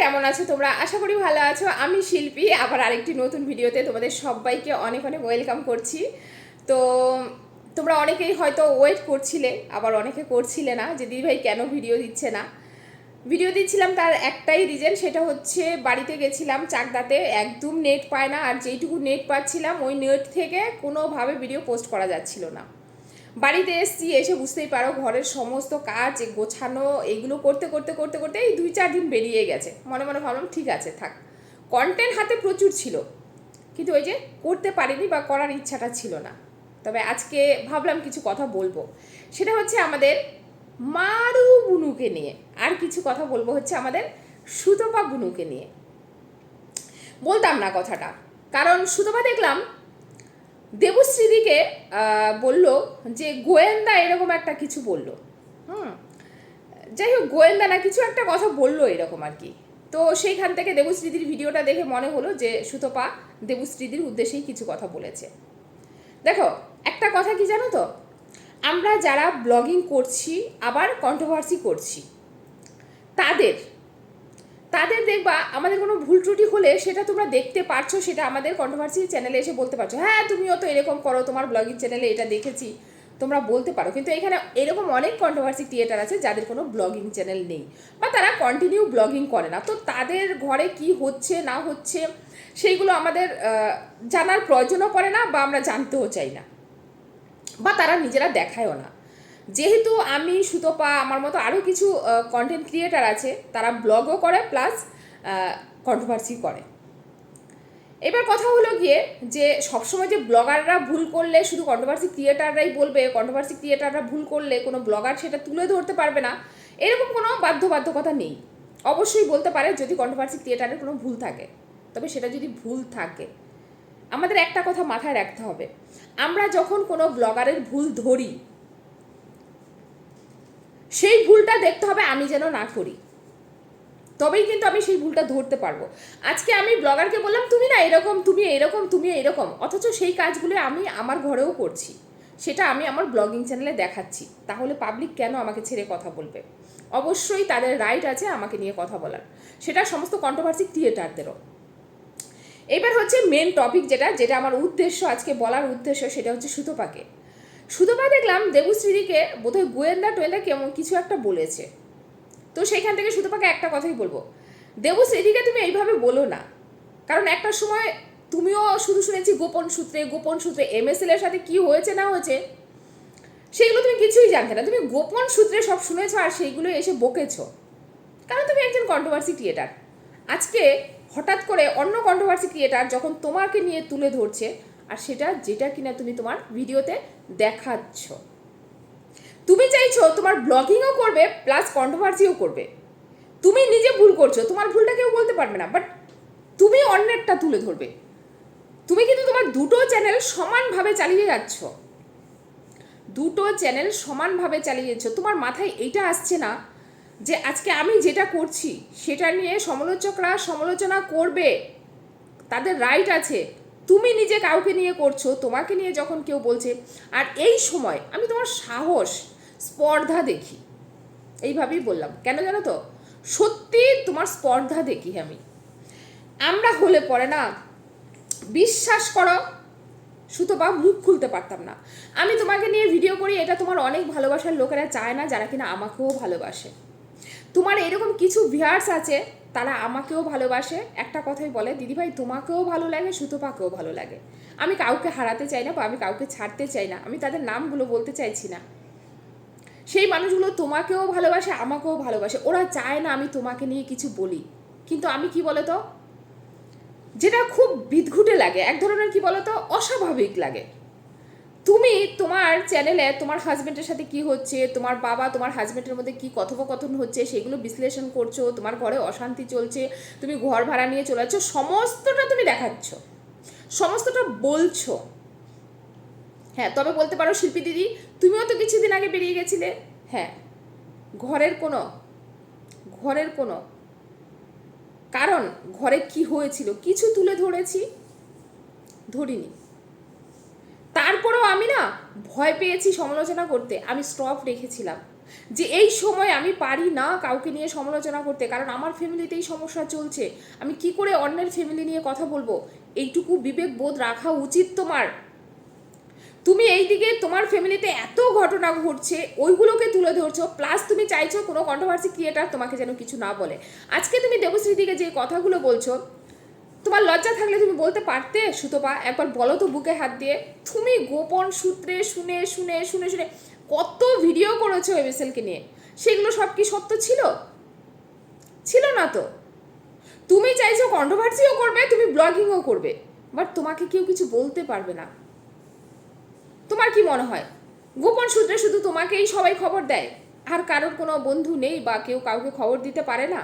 কেমন আছো? তোমরা আশা করি ভালো আছো। আমি শিল্পী, আবার আরেকটি নতুন ভিডিওতে তোমাদের সবাইকে অনেক অনেক ওয়েলকাম করছি। তো তোমরা অনেকেই হয়তো ওয়েট করছিলে, আবার অনেকে করছিলে না যে দিদিভাই কেন ভিডিও দিচ্ছে না? ভিডিও দিচ্ছিলাম তার একটাই রিজন সেটা হচ্ছে বাড়িতে গেছিলাম চাকদাতে, একদম নেট পায় না, আর যেইটুকু নেট পাচ্ছিলাম, ওই নেট থেকে কোনোভাবে ভিডিও পোস্ট করা যাচ্ছিল না। বাড়িতে এসছি, এসে বুঝতেই পারো ঘরের সমস্ত কাজ গোছানো, এগুলো করতে করতে করতে করতে এই দুই চার দিন বেরিয়ে গেছে। মনে মনে ভাবলাম, ঠিক আছে, থাক। কন্টেন্ট হাতে প্রচুর ছিল, কিন্তু ওই যে করতে পারিনি বা করার ইচ্ছাটা ছিল না। তবে আজকে ভাবলাম কিছু কথা বলব। সেটা হচ্ছে আমাদের মারু বুনুকে নিয়ে। আর কিছু কথা বলব হচ্ছে আমাদের সুতপা বুনুকে নিয়ে। বলতাম না কথাটা, কারণ সুতপা দেখলাম দেবশ্রীদিকে বলল যে গোয়েন্দা এরকম একটা কিছু বলল। হুম। যাই হোক, গোয়েন্দা না, কিছু একটা কথা বলল এরকম আর কি। তো সেইখান থেকে দেবশ্রীদির ভিডিওটা দেখে মনে হলো যে সুতপা দেবশ্রীদির উদ্দেশ্যেই কিছু কথা বলেছে। দেখো, একটা কথা কি জানো তো? আমরা যারা ব্লগিং করছি, আবার কন্ট্রোভার্সি করছি, তাদের তাদের দেখবা আমাদের কোনো ভুল ত্রুটি হলে সেটা তোমরা দেখতে পারছ, সেটা আমাদের কন্ট্রোভার্সি চ্যানেলে এসে বলতে পারছ। হ্যাঁ তুমিও তো এরকম করো, তোমার ব্লগিং চ্যানেলে এটা দেখেছি, তোমরা বলতে পারো। কিন্তু এখানে এরকম অনেক কন্ট্রোভার্সি ক্রিয়েটার আছে যাদের কোনো ব্লগিং চ্যানেল নেই বা তারা কন্টিনিউ ব্লগিং করে না। তো তাদের ঘরে কি হচ্ছে, না হচ্ছে, সেইগুলো আমাদের জানার প্রয়োজনও পড়ে না বা আমরা জানতেও চাই না। বা তারা নিজেরা দেখায়ও না। যেহেতু আমি, সুতপা, আমার মতো আরও কিছু কন্টেন্ট ক্রিয়েটার আছে, তারা ব্লগও করে প্লাস কন্ট্রোভার্সি করে। এবার কথা হলো গিয়ে যে, সবসময় যে ব্লগাররা ভুল করলে শুধু কন্ট্রোভার্সি ক্রিয়েটাররাই বলবে কন্ট্রোভার্সি ক্রিয়েটাররা ভুল করলে কোনো ব্লগার সেটা তুলে ধরতে পারবে না, এরকম কোনো বাধ্যবাধকতা নেই। অবশ্যই বলতে পারে যদি কন্ট্রোভার্সি ক্রিয়েটারের কোনো ভুল থাকে, তবে সেটা যদি ভুল থাকে, আমাদের একটা কথা মাথায় রাখতে হবে। আমরা যখন কোনো ব্লগারের ভুল ধরি সেই ভুলটা দেখতে হবে আমি যেন না করি। তবেই কিন্তু আমি সেই ভুলটা ধরতে পারব। আজকে আমি ব্লগারকে বললাম, তুমি না এরকম, তুমি এরকম তুমি এরকম। অথচ সেই কাজগুলো আমি আমার ঘরেও করছি। সেটা আমি আমার ব্লগিং চ্যানেলে দেখাচ্ছি। তাহলে পাবলিক কেন আমাকে ছেড়ে কথা বলবে? অবশ্যই তাদের রাইট আছে আমাকে নিয়ে কথা বলার। সেটা সমস্ত কন্ট্রোভার্সি ক্রিয়েটারদেরও এবার হচ্ছে মেন টপিক যেটা যেটা আমার উদ্দেশ্য, আজকে বলার উদ্দেশ্য, সেটা হচ্ছে সুতোপাকে। সুতোপা দেখলাম দেবশ্রীদিকে বোধহয় গোয়েন্দা টোয়েন্দা কেমন কিছু একটা বলেছে। তো সেইখান থেকে সুতোপাকে একটা কথাই বলব। দেবশ্রীদিকে তুমি এইভাবে বলো না। কারণ একটা সময় তুমিও শুধু শুনেছি গোপন সূত্রে গোপন সূত্রে এমএসএল এর সাথে কি হয়েছে না হয়েছে, সেগুলো তুমি কিছুই জানতে না। তুমি গোপন সূত্রে সব শুনেছো আর সেইগুলো এসে বকেছো। কারণ তুমি একজন কন্ট্রোভার্সি ক্রিয়েটার আজকে হঠাৎ করে অন্য কন্ট্রোভার্সি ক্রিয়েটার যখন তোমাকে নিয়ে তুলে ধরছে আর সেটা যেটা কিনা তুমি তোমার ভিডিওতে দেখাচ্ছ। তুমি চাইছো তোমার ব্লগিংও করবে প্লাস কন্ট্রোভার্সিও করবে। তুমি নিজে ভুল করছ, তোমার ভুলটা কেউ বলতে পারবে না বাট তুমি অন্যেরটা তুলে ধরবে। তুমি কিন্তু তোমার দুটো চ্যানেল সমানভাবে চালিয়ে যাচ্ছ। দুটো চ্যানেল সমানভাবে চালিয়ে যাচ্ছ। তোমার মাথায় এইটা আসছে না যে আজকে আমি যেটা করছি, সেটা নিয়ে সমালোচকরা সমালোচনা করবে। তাদের রাইট আছে। তুমি নিজে কাউকে নিয়ে করছ, তোমাকে নিয়ে যখন কেউ বলছে, আর এই সময় আমি তোমার সাহস, স্পর্ধা দেখি। এইভাবেই বললাম। কেন জানো তো? সত্যি তোমার স্পর্ধা দেখি আমি। আমরা হলে পরে না, বিশ্বাস করো সুতপা মুখ খুলতে পারতাম না। আমি তোমাকে নিয়ে ভিডিও করি, এটা তোমার অনেক ভালোবাসার লোকেরা চায় না, যারা কিনা আমাকেও ভালোবাসে। তোমার এরকম কিছু ভিয়ার্স আছে তারা আমাকেও ভালোবাসে, একটা কথাই বলে, দিদিভাই, তোমাকেও ভালো লাগে, সুতপাকেও ভালো লাগে। আমি কাউকে হারাতে চাই না বা আমি কাউকে ছাড়তে চাই না, আমি তাদের নামগুলো বলতে চাইছি না। সেই মানুষগুলো তোমাকেও ভালোবাসে, আমাকেও ভালোবাসে। ওরা চায় না আমি তোমাকে নিয়ে কিছু বলি। কিন্তু আমি কি বলো তো যেটা খুব বিদঘুটে লাগে, এক ধরনের কি বলতো? অস্বাভাবিক লাগে। তুমি তোমার চ্যানেলে তোমার হাজবেন্ডের সাথে কি হচ্ছে? তোমার বাবা তোমার হাজবেন্ডের মধ্যে কি কথোপকথন হচ্ছে? সেগুলো বিশ্লেষণ করছ, তোমার ঘরে অশান্তি চলছে, তুমি ঘর ভাড়া নিয়ে চলে যাচ্ছ, সমস্তটা তুমি দেখাচ্ছ। সমস্তটা বলছো। হ্যাঁ তবে বলতে পারো শিল্পী দিদি, তুমিও তো কিছুদিন আগে বেরিয়ে গেছিলে। হ্যাঁ ঘরের কোনো ঘরের কোনো কারণ, ঘরে কি হয়েছিল, কিছু তুলে ধরেছি, ধরিনি। তারপরেও আমি না ভয় পেয়েছি সমালোচনা করতে। আমি স্টপ রেখেছিলাম। যে এই সময় আমি পারি না কাউকে নিয়ে সমালোচনা করতে, কারণ আমার ফ্যামিলিতেই সমস্যা চলছে। আমি কি করে অন্যের ফ্যামিলি নিয়ে কথা বলব? এইটুকু বিবেক বোধ রাখা উচিত তোমার। তুমি এইদিকে তোমার ফ্যামিলিতে এত ঘটনা ঘটছে, ওইগুলোকে তুলে ধরছো প্লাস তুমি চাইছো কোনো কন্ট্রোভার্সি ক্রিয়েটার তোমাকে যেন কিছু না বলে। আজকে তুমি দেবশ্রীদিকে যে কথাগুলো বলছো তোমার লজ্জা থাকলে তুমি বলতে পারতে, সুতপা। একবার বলো তো বুকে হাত দিয়ে। তুমি গোপন সূত্রে শুনে শুনে শুনে শুনে কত ভিডিও করেছ এমএসএলকে নিয়ে? সেগুলো সব কি সত্য ছিল? ছিল না তো। তুমি চাইছো কন্ট্রোভার্সিও করবে, তুমি ব্লগিংও করবে বাট তোমাকে কেউ কিছু বলতে পারবে না। তোমার কি মনে হয়? গোপন সূত্রে শুধু তোমাকেই সবাই খবর দেয়? আর কারোর কোনো বন্ধু নেই বা কেউ কাউকে খবর দিতে পারে না?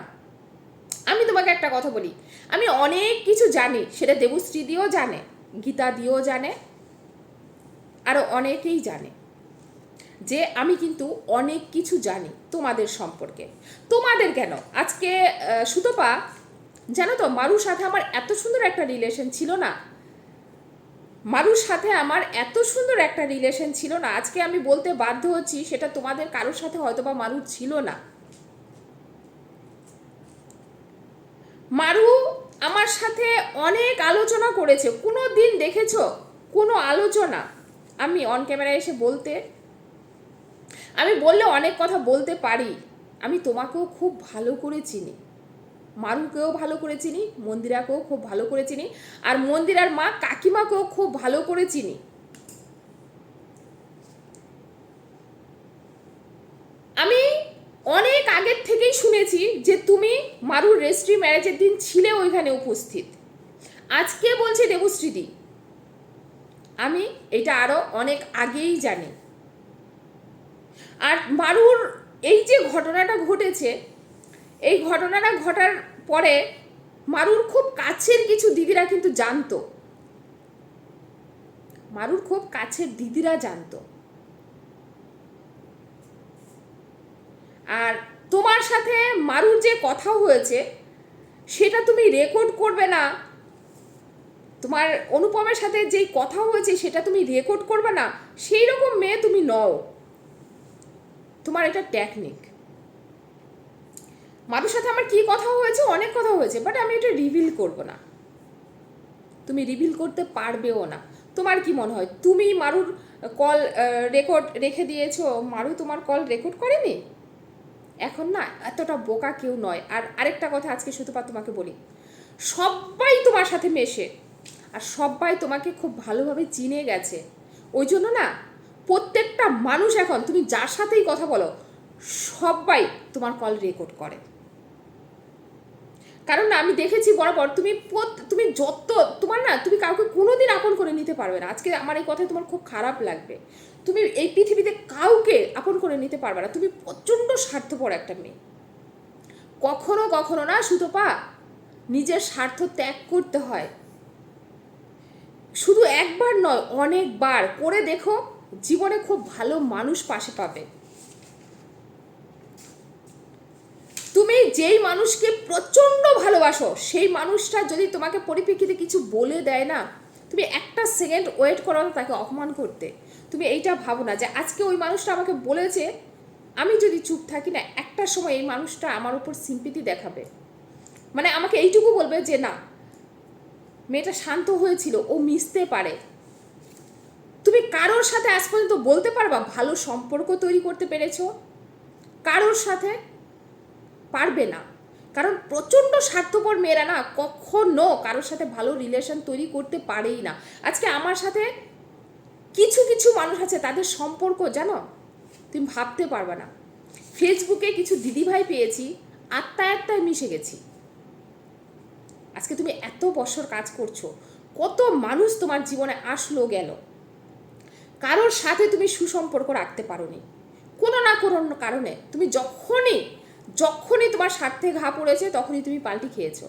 আমি তোমাকে একটা কথা বলি। আমি অনেক কিছু জানি, সেটা দেবশ্রী দিয়েও জানে গীতা দিয়েও জানে আরও অনেকেই জানে, যে আমি কিন্তু অনেক কিছু জানি তোমাদের সম্পর্কে। তোমাদের কেন? আজকে সুতপা, জানো তো, মারুর সাথে আমার এত সুন্দর একটা রিলেশন ছিল না। মারুর সাথে আমার এত সুন্দর একটা রিলেশন ছিল না। আজকে আমি বলতে বাধ্য হচ্ছি, সেটা তোমাদের কারোর সাথে হয়তো বা মারুর ছিল না। মারু আমার সাথে অনেক আলোচনা করেছে। কোনো দিন দেখেছ? কোনো আলোচনা? আমি অন ক্যামেরায় এসে বলতে, আমি বললে অনেক কথা বলতে পারি। আমি তোমাকেও খুব ভালো করে চিনি। মারুকেও ভালো করে চিনি, মন্দিরাকেও খুব ভালো করে চিনি। আর মন্দিরার মা কাকিমাকেও খুব ভালো করে চিনি আমি অনেক আগের থেকেই যে তুমি মারুর রেজিস্ট্রি ম্যারেজের দিন ছিলে ওইখানে উপস্থিত। আজকে বলছে দেবশ্রীদি। আমি এটা আরও অনেক আগেই জানি। আর মারুর এই যে ঘটনাটা ঘটেছে, এই ঘটনাটা ঘটার পরে মারুর খুব কাছের কিছু দিদিরা কিন্তু জানতো। মারুর খুব কাছের দিদিরা জানতো। আর তোমার সাথে মারুর যে কথা হয়েছে, সেটা তুমি রেকর্ড করবে না। তোমার অনুপমের সাথে যেই কথা হয়েছে, সেটা তুমি রেকর্ড করবে না। সেই রকম মেয়ে তুমি নও। তোমার এটা টেকনিক মারুর সাথে আমার কি কথা হয়েছে, অনেক কথা হয়েছে বাট আমি এটা রিভিল করব না। তুমি রিভিল করতে পারবেও না। তোমার কি মনে হয়? তুমি মারুর কল রেকর্ড রেখে দিয়েছ। মারু তোমার কল রেকর্ড করেনি? এখন না, এতটা বোকা কেউ নয়। আর আরেকটা কথা আজকে সুতপা তোমাকে বলি। সবাই তোমার সাথে মেশে, আর সবাই তোমাকে খুব ভালোভাবে চিনে গেছে। ওই জন্য না, প্রত্যেকটা মানুষ এখন, তুমি যার সাথেই কথা বলো সবাই তোমার কল রেকর্ড করে। কারণ না, আমি দেখেছি বরাবর, তুমি তুমি যত, তোমার না, তুমি কাউকে কোনোদিন আপন করে নিতে পারবে না। আজকে আমার এই কথায় তোমার খুব খারাপ লাগবে। তুমি এই পৃথিবীতে কাউকে আপন করে নিতে পারবে না। তুমি প্রচণ্ড স্বার্থপর একটা মেয়ে। কখনো কখনো না, সুতপা, নিজের স্বার্থ ত্যাগ করতে হয়। শুধু একবার নয়, অনেকবার করে দেখো, জীবনে খুব ভালো মানুষ পাশে পাবে। তুমি যেই মানুষকে প্রচণ্ড ভালোবাসো, সেই মানুষটা যদি তোমাকে পরিপ্রেক্ষিতে কিছু বলে দেয় না, তুমি একটা সেকেন্ড ওয়েট করো না তাকে অপমান করতে। তুমি এইটা ভাবো না যে আজকে ওই মানুষটা আমাকে বলেছে, আমি যদি চুপ থাকি না, একটা সময় এই মানুষটা আমার উপর সিম্পিতি দেখাবে। মানে আমাকে এইটুকু বলবে যে না, মেয়েটা শান্ত হয়েছিল, ও মিশতে পারে। তুমি কারোর সাথে আজ পর্যন্ত বলতে পারবা ভালো সম্পর্ক তৈরি করতে পেরেছ? কারোর সাথে? পারবে না। কারণ প্রচণ্ড স্বার্থপর মেয়েরা না কখনো কারোর সাথে ভালো রিলেশন তৈরি করতে পারেই না। আজকে আমার সাথে কিছু কিছু মানুষ আছে, তাদের সম্পর্ক জানো? তুমি ভাবতে পারবে না। ফেসবুকে কিছু দিদিভাই পেয়েছি আত্মায় আত্মায় মিশে গেছি। আজকে তুমি এত বছর কাজ করছ, কত মানুষ তোমার জীবনে আসলো, গেল। কারোর সাথে তুমি সুসম্পর্ক রাখতে পারোনি। কোনো না কোনো কারণে তুমি যখনই যখনই তোমার স্বার্থে ঘা পড়েছে, তখনই তুমি পাল্টি খেয়েছো।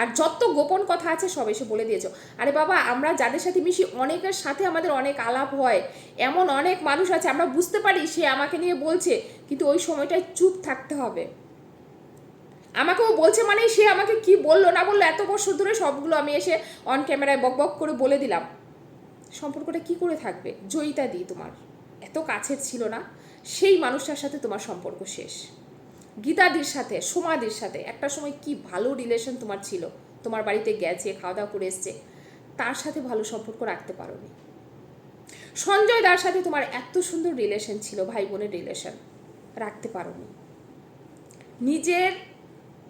আর যত গোপন কথা আছে, সব এসে বলে দিয়েছ। আরে বাবা, আমরা যাদের সাথে মিশি, অনেকের সাথে আমাদের অনেক আলাপ হয়। এমন অনেক মানুষ আছে, আমরা বুঝতে পারি সে আমাকে নিয়ে বলছে, কিন্তু ওই সময়টায় চুপ থাকতে হবে। আমাকেও বলছে মানে সে আমাকে কি বলল, না বলল, এত বছর ধরে সবগুলো আমি এসে অন ক্যামেরায় বক বক করে বলে দিলাম। সম্পর্কটা কি করে থাকবে? জয়িতা দিই তোমার। এত কাছের ছিল না। সেই মানুষটার সাথে তোমার সম্পর্ক শেষ। গীতাদির সাথে, সোমাদির সাথে, একটা সময় কি ভালো রিলেশন তোমার ছিল? তোমার বাড়িতে গেছে খাওয়া দাওয়া করে এসছে, তার সাথে ভালো সম্পর্ক রাখতে পারোনি। সঞ্জয় দার সাথে তোমার এত সুন্দর রিলেশন ছিল ভাই বোনের রিলেশন রাখতে পারোনি। নিজের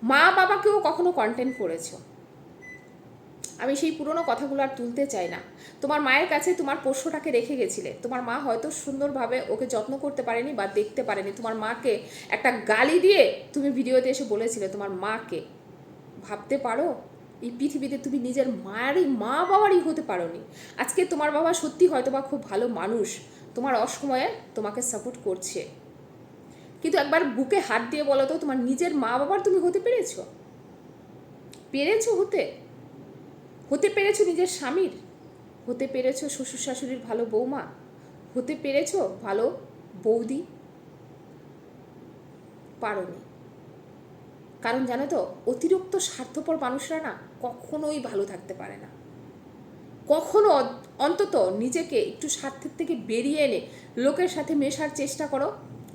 মা বাবাকেও কখনো কন্টেন্ট করেছ? আমি সেই পুরনো কথাগুলো আর তুলতে চাই না। তোমার মায়ের কাছে তোমার পোষ্যটাকে রেখে গেছিলে। তোমার মা হয়তো সুন্দরভাবে ওকে যত্ন করতে পারেনি বা দেখতে পারেনি। তোমার মাকে একটা গালি দিয়ে তুমি ভিডিওতে এসে বলেছিলে, তোমার মাকে। ভাবতে পারো? এই পৃথিবীতে তুমি নিজের মায়েরই মা বাবারই হতে পারোনি। আজকে তোমার বাবা সত্যি হয়তো বা খুব ভালো মানুষ। তোমার অসময়ে তোমাকে সাপোর্ট করছে। কিন্তু একবার বুকে হাত দিয়ে বলো তো, তোমার নিজের মা বাবার তুমি হতে পেরেছ? পেরেছ হতে? হতে পেরেছ নিজের স্বামীর? হতে পেরেছ শ্বশুর শাশুড়ির ভালো বৌমা? হতে পেরেছ ভালো বৌদি? পারোনি। কারণ জানো তো, অতিরিক্ত স্বার্থপর মানুষরা না কখনোই ভালো থাকতে পারে না। কখনো অন্তত নিজেকে একটু স্বার্থের থেকে বেরিয়ে এনে লোকের সাথে মেশার চেষ্টা করো,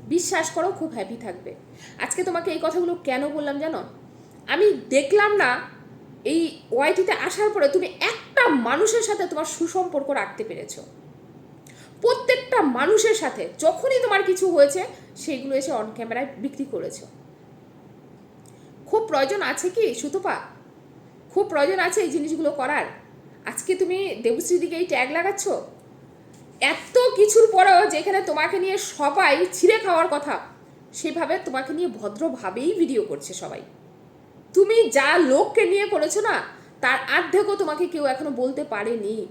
বিশ্বাস করো, খুব হ্যাপি থাকবে। আজকে তোমাকে এই কথাগুলো কেন বললাম জানো? আমি দেখলাম না এই ওয়াইটিতে আসার পরে তুমি একটা মানুষের সাথে তোমার সুসম্পর্ক রাখতে পেরেছ। প্রত্যেকটা মানুষের সাথে যখনই তোমার কিছু হয়েছে, সেইগুলো এসে অন ক্যামেরায় বিক্রি করেছ। খুব প্রয়োজন আছে কি, সুতপা? খুব প্রয়োজন আছে এই জিনিসগুলো করার। আজকে তুমি দেবশ্রী দিকে এই ট্যাগ লাগাচ্ছ? এত কিছুর পরেও যেখানে তোমাকে নিয়ে সবাই ছিঁড়ে খাওয়ার কথা, সেভাবে তোমাকে নিয়ে ভদ্রভাবেই ভিডিও করছে সবাই। তুমি যা লোককে নিয়ে করেছ না, তার আর্ধেকও তোমাকে কেউ এখনও বলতে পারেনি।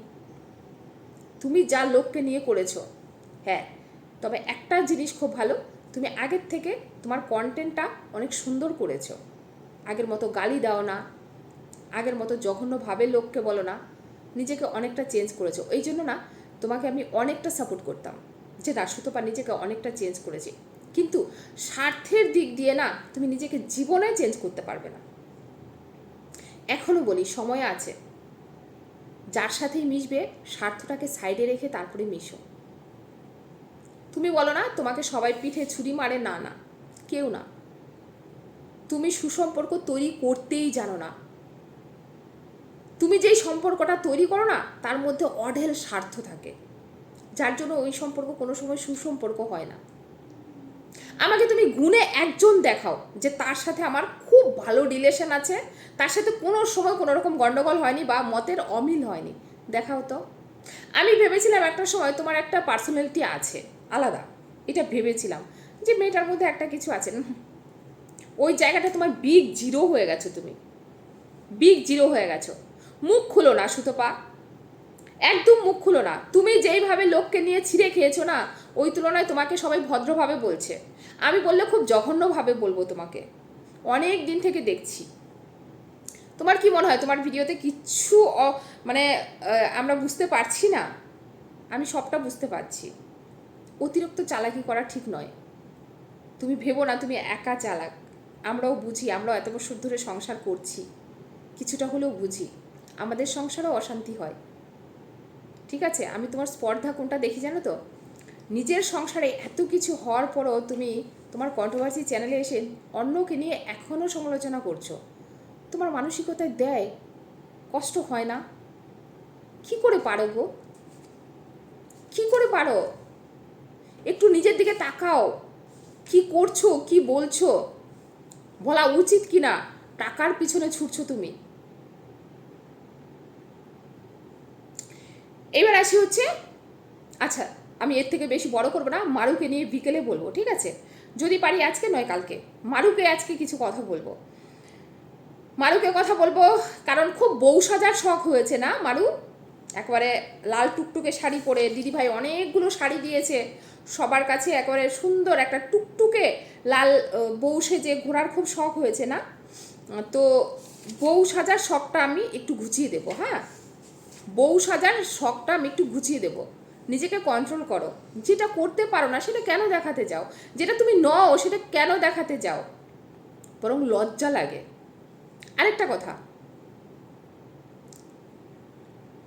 তুমি যা লোককে নিয়ে করেছ হ্যাঁ তবে একটা জিনিস খুব ভালো, তুমি আগের থেকে তোমার কন্টেন্টটা অনেক সুন্দর করেছ। আগের মতো গালি দাও না, আগের মতো জঘন্যভাবে লোককে বলো না, নিজেকে অনেকটা চেঞ্জ করেছ। এই জন্য না, তোমাকে আমি অনেকটা সাপোর্ট করতাম, যে না নিজেকে অনেকটা চেঞ্জ করেছে। কিন্তু স্বার্থের দিক দিয়ে না, তুমি নিজেকে জীবনে চেঞ্জ করতে পারবে না। এখনও বলি, সময় আছে। যার সাথেই মিশবে, স্বার্থটাকে সাইডে রেখে তারপরে মিশো। তুমি বলো না, তোমাকে সবাই পিঠে ছুরি মারে? না না, কেউ না। তুমি সুসম্পর্ক তৈরি করতেই জানো না। তুমি যেই সম্পর্কটা তৈরি করো না, তার মধ্যে অঢেল স্বার্থ থাকে। যার জন্য ওই সম্পর্ক কোনো সময় সুসম্পর্ক হয় না। আমাকে তুমি গুণে একজন দেখাও, যে তার সাথে আমার খুব ভালো রিলেশন আছে। তার সাথে কোনো সময় কোনো রকম গন্ডগোল হয়নি বা মতের অমিল হয়নি। দেখাও তো। আমি ভেবেছিলাম একটা সময় তোমার একটা পার্সোনালিটি আছে, আলাদা। এটা ভেবেছিলাম যে মেয়েটার মধ্যে একটা কিছু আছে। ওই জায়গাটা তোমার বিগ জিরো হয়ে গেছো তুমি। বিগ জিরো হয়ে গেছো। মুখ খুলো না, সুতপা। একদম মুখ খুলো না। তুমি যেইভাবে লোককে নিয়ে ছিঁড়ে খেয়েছো না, ওই তুলনায় তোমাকে সবাই ভদ্রভাবে বলছে। আমি বললে খুব জঘন্যভাবে বলব তোমাকে। অনেক দিন থেকে দেখছি। তোমার কি মনে হয়? তোমার ভিডিওতে কিচ্ছু মানে আমরা বুঝতে পারছি না? আমি সবটা বুঝতে পারছি। অতিরিক্ত চালাকি করা ঠিক নয়। তুমি ভেবো না, তুমি একা চালাক। আমরাও বুঝি, আমরাও এত বছর ধরে সংসার করছি। কিছুটা হলেও বুঝি। আমাদের সংসারেও অশান্তি হয়। ঠিক আছে? আমি তোমার স্পর্ধা কোনটা দেখি জানো তো? নিজের সংসারে এত কিছু হওয়ার পরও তুমি তোমার কন্ট্রোভার্সি চ্যানেলে এসে অন্যকে নিয়ে এখনও সমালোচনা করছ। তোমার মানসিকতায় দেয়, কষ্ট হয় না। কি করে পারো গো? কি করে পারো? একটু নিজের দিকে তাকাও। কি করছ, কি বলছো? বলা উচিত কি না টাকার পিছনে ছুটছো তুমি। এবার আসি হচ্ছে আচ্ছা আমি এর থেকে বেশি বড় করব না, মারুকে নিয়ে বিকেলে বলব, ঠিক আছে? যদি পারি আজকে নয়, কালকে। মারুকে আজকে কিছু কথা বলব। মারুকে কথা বলব, কারণ খুব বউ সাজার শখ হয়েছে না, মারু? একবারে লাল টুকটুকে শাড়ি পরে দিদিভাই অনেকগুলো শাড়ি দিয়েছে, সবার কাছে একেবারে সুন্দর একটা টুকটুকে লাল বউ সেজে ঘোরার খুব শখ হয়েছে না? তো বউ সাজার শখটা আমি একটু ঘুচিয়ে দেবো হ্যাঁ? বউ সাজার শখটা আমি একটু গুছিয়ে দেবো। নিজেকে কন্ট্রোল করো। যেটা করতে পারো না, সেটা কেন দেখাতে যাও? যেটা তুমি নও, সেটা কেন দেখাতে যাও? বরং লজ্জা লাগে। আরেকটা কথা।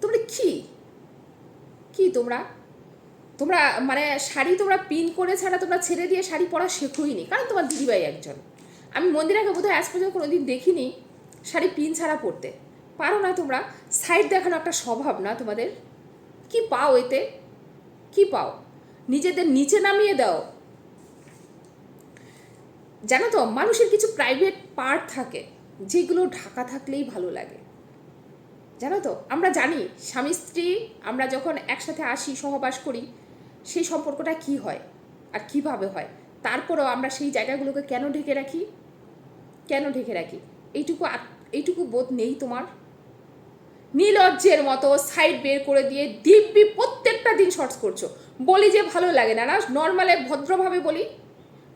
তোমরা কি? কি তোমরা? তোমরা মানে শাড়ি তোমরা পিন করে ছাড়া তোমরা ছেড়ে দিয়ে শাড়ি পরা শেখোইনি। কারণ তোমার দিদিভাই একজন। আমি মন্দিরাকে বোধহয় আজ পর্যন্ত কোনোদিন দেখিনি শাড়ি পিন ছাড়া পরতে। পারো না তোমরা। সাইড দেখানো একটা স্বভাব না তোমাদের? কি পাও এতে? কি পাও? নিজেদের নিচে নামিয়ে দাও। জানো তো, মানুষের কিছু প্রাইভেট পার্ট থাকে, যেগুলো ঢাকা থাকলেই ভালো লাগে। জানো তো, আমরা জানি, স্বামী স্ত্রী, আমরা যখন একসাথে আসি, সহবাস করি, সেই সম্পর্কটা কি হয় আর কীভাবে হয়? তারপরেও আমরা সেই জায়গাগুলোকে কেন ঢেকে রাখি? কেন ঢেকে রাখি? এইটুকু এইটুকু বোধ নেই তোমার? নীলজ্জের মতো সাইড বের করে দিয়ে দিব্যি প্রত্যেকটা দিন শর্টস করছ। বলি যে ভালো লাগে না না? নর্মালে ভদ্রভাবে বলি,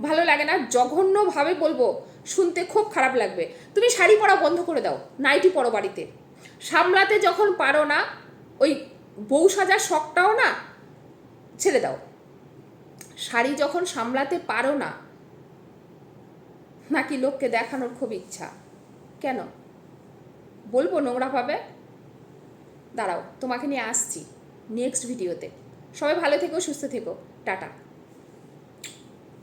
ভালো লাগে না? জঘন্যভাবে বলব, শুনতে খুব খারাপ লাগবে। তুমি শাড়ি পরা বন্ধ করে দাও, নাইটি পরো বাড়িতে। সামলাতে যখন পারো না, ওই বউ সাজার শখটাও না, ছেড়ে দাও। শাড়ি যখন সামলাতে পারো না, নাকি লোককে দেখানোর খুব ইচ্ছা? কেন? বলব নোংরা পাবে দাঁড়াও তোমাকে নিয়ে আসছি নেক্সট ভিডিওতে সবাই ভালো থেকো সুস্থ থেকো টাটা।